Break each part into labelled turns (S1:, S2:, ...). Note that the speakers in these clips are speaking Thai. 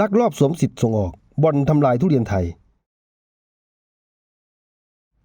S1: ลักลอบสวมสิทธิ์ส่งออกบ่อนทำลายทุเรียนไทย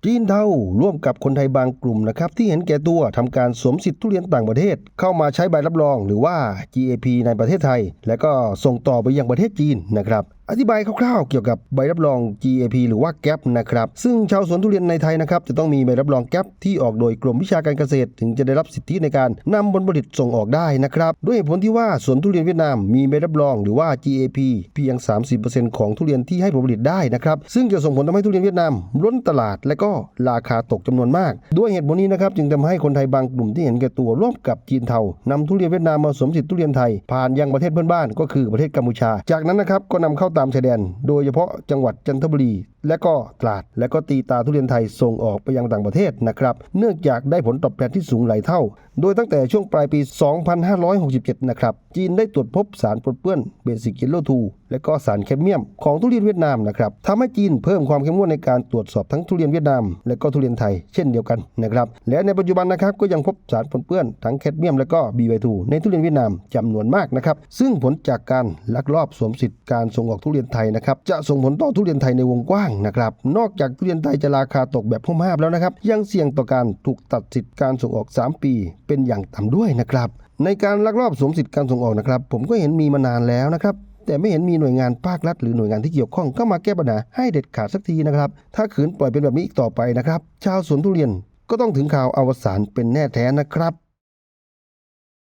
S1: จีนเทาร่วมกับคนไทยบางกลุ่มนะครับที่เห็นแก่ตัวทำการสวมสิทธิ์ทุเรียนต่างประเทศ เข้ามาใช้ใบรับรอง หรือว่า GAP ในประเทศไทย และก็ส่งต่อไปยังประเทศจีนนะครับอธิบายคร่าวๆเกี่ยวกับใบรับรอง GAP หรือว่า GAP นะครับ ซึ่งชาวสวนทุเรียนในไทยนะครับจะต้องมีใบรับรอง GAP ที่ออกโดยกรมวิชาการเกษตร ถึงจะได้รับสิทธิในการนำผลผลิตส่งออกได้นะครับ ด้วยเหตุผลที่ว่าสวนทุเรียนเวียดนามมีใบรับรองหรือว่า GAP เพียง 30%ของทุเรียนที่ให้ผลผลิตได้นะครับ ซึ่งจะส่งผลทำให้ทุเรียนเวียดนามล้นตลาดและก็ราคาตกจำนวนมาก ด้วยเหตุผลนี้นะครับจึงทำให้คนไทยบางกลุ่มที่เห็นแก่ตัวร่วมกับจีนเทานำทุเรียนเวียดนามมาสวมสิทธิทุเรียนไทยผ่านยังประเทศเพื่อนบ้านก็คือประเทศกัมพูชา จากนั้นนะครับก็นำเข้าตามชายแดน โดยเฉพาะจังหวัดจันทบุรี และก็ตราด และก็ตีตาทุเรียนไทยส่งออกไปยังต่างประเทศนะครับเนื่องจากได้ผลตอบแทนที่สูงหลายเท่า โดยตั้งแต่ช่วงปลายปี 2567 นะครับจีนได้ตรวจพบสารปนเปื้อนเบสิกเยลโลทูและก็สารแคดเมียมของทุเรียนเวียดนามนะครับทำให้จีนเพิ่มความเข้มงวดในการตรวจสอบทั้งทุเรียนเวียดนามและก็ทุเรียนไทยเช่นเดียวกันนะครับและในปัจจุบันนะครับก็ยังพบสารปนเปื้อนทั้งแคดเมียมและก็บีไวทูในทุเรียนเวียดนามจำนวนมากนะครับซึ่งผลจากการลักลอบสวมสิทธิ์การส่งออกทุเรียนไทยนะครับจะส่งผลต่อทุเรียนไทยในวงกว้างนะครับนอกจากทุเรียนไทยจะราคาตกแบบพุ่มห้าบแล้วนะครับยังเสี่ยงต่อการถูกตัดสิทธิ์การส่งออก 3 ปี เป็นอย่างต่ำด้วยนะครับในการลักลอบสวมสิทธิ์การส่งออกนะครับผมก็เห็นมีมานานแล้วนะครับ แต่ไม่เห็นมีหน่วยงานภาครัฐหรือหน่วยงานที่เกี่ยวข้องเข้ามาแก้ปัญหาให้เด็ดขาดสักทีนะครับ ถ้าขืนปล่อยเป็นแบบนี้อีกต่อไปนะครับ ชาวสวนทุเรียนก็ต้องถึงข่าวอวสานเป็นแน่แท้นะครับ